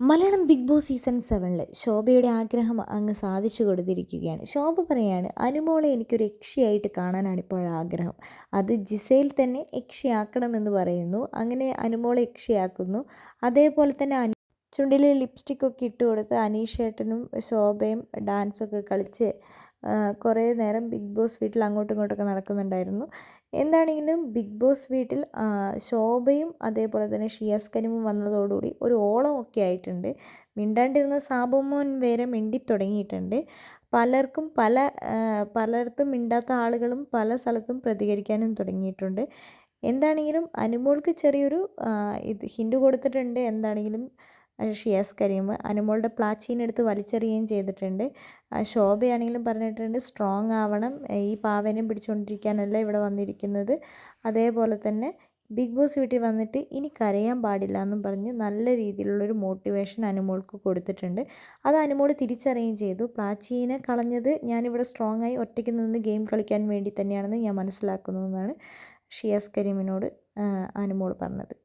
Malayalam big boss season സെവനിൽ ശോഭയുടെ ആഗ്രഹം അങ്ങ് സാധിച്ചു കൊടുത്തിരിക്കുകയാണ്. ശോഭ പറയാണ് അനുമോളെ എനിക്കൊരു യക്ഷിയായിട്ട് കാണാനാണ് ഇപ്പോൾ ആഗ്രഹം. അത് ജിസയിൽ തന്നെ യക്ഷിയാക്കണമെന്ന് പറയുന്നു. അങ്ങനെ അനുമോളെ യക്ഷിയാക്കുന്നു. അതേപോലെ തന്നെ ചുണ്ടിൽ ലിപ്സ്റ്റിക്കൊക്കെ ഇട്ട് കൊടുത്ത് അനീഷേട്ടനും ശോഭയും ഡാൻസൊക്കെ കളിച്ച് കുറേ നേരം ബിഗ് ബോസ് വീട്ടിൽ അങ്ങോട്ടും ഇങ്ങോട്ടൊക്കെ നടക്കുന്നുണ്ടായിരുന്നു. എന്താണെങ്കിലും ബിഗ് ബോസ് വീട്ടിൽ ശോഭയും അതേപോലെ തന്നെ ഷിയാസ് കരീമും വന്നതോടുകൂടി ഒരു ഓളമൊക്കെ ആയിട്ടുണ്ട്. മിണ്ടാണ്ടിരുന്ന സാബുമോൻ വേറെ മിണ്ടിത്തുടങ്ങിയിട്ടുണ്ട് പലർക്കും പല പലയിടത്തും മിണ്ടാത്ത ആളുകളും പല സ്ഥലത്തും പ്രതികരിക്കാനും തുടങ്ങിയിട്ടുണ്ട്. എന്താണെങ്കിലും അനുമോൾക്ക് ചെറിയൊരു ഇത് ഹിൻഡ് കൊടുത്തിട്ടുണ്ട്. എന്താണെങ്കിലും ഷിയാസ് കരീം അനുമോളുടെ പ്ലാച്ചീനെടുത്ത് വലിച്ചെറിയുകയും ചെയ്തിട്ടുണ്ട്. ശോഭയാണെങ്കിലും പറഞ്ഞിട്ടുണ്ട് സ്ട്രോങ് ആവണം. ഈ പാവനെ പിടിച്ചുകൊണ്ടിരിക്കാനല്ല ഇവിടെ വന്നിരിക്കുന്നത്. അതേപോലെ തന്നെ ബിഗ് ബോസ് വീട്ടിൽ വന്നിട്ട് ഇനി കരയാൻ പാടില്ല എന്നും പറഞ്ഞ് നല്ല രീതിയിലുള്ളൊരു മോട്ടിവേഷൻ അനുമോൾക്ക് കൊടുത്തിട്ടുണ്ട്. അത് അനുമോൾ തിരിച്ചറിയുകയും ചെയ്തു. പ്ലാച്ചീനെ കളഞ്ഞത് ഞാനിവിടെ സ്ട്രോങ് ആയി ഒറ്റയ്ക്ക് നിന്ന് ഗെയിം കളിക്കാൻ വേണ്ടി തന്നെയാണെന്ന് ഞാൻ മനസ്സിലാക്കുന്നു എന്നാണ് ഷിയാസ് കരീമിനോട് അനുമോൾ പറഞ്ഞത്.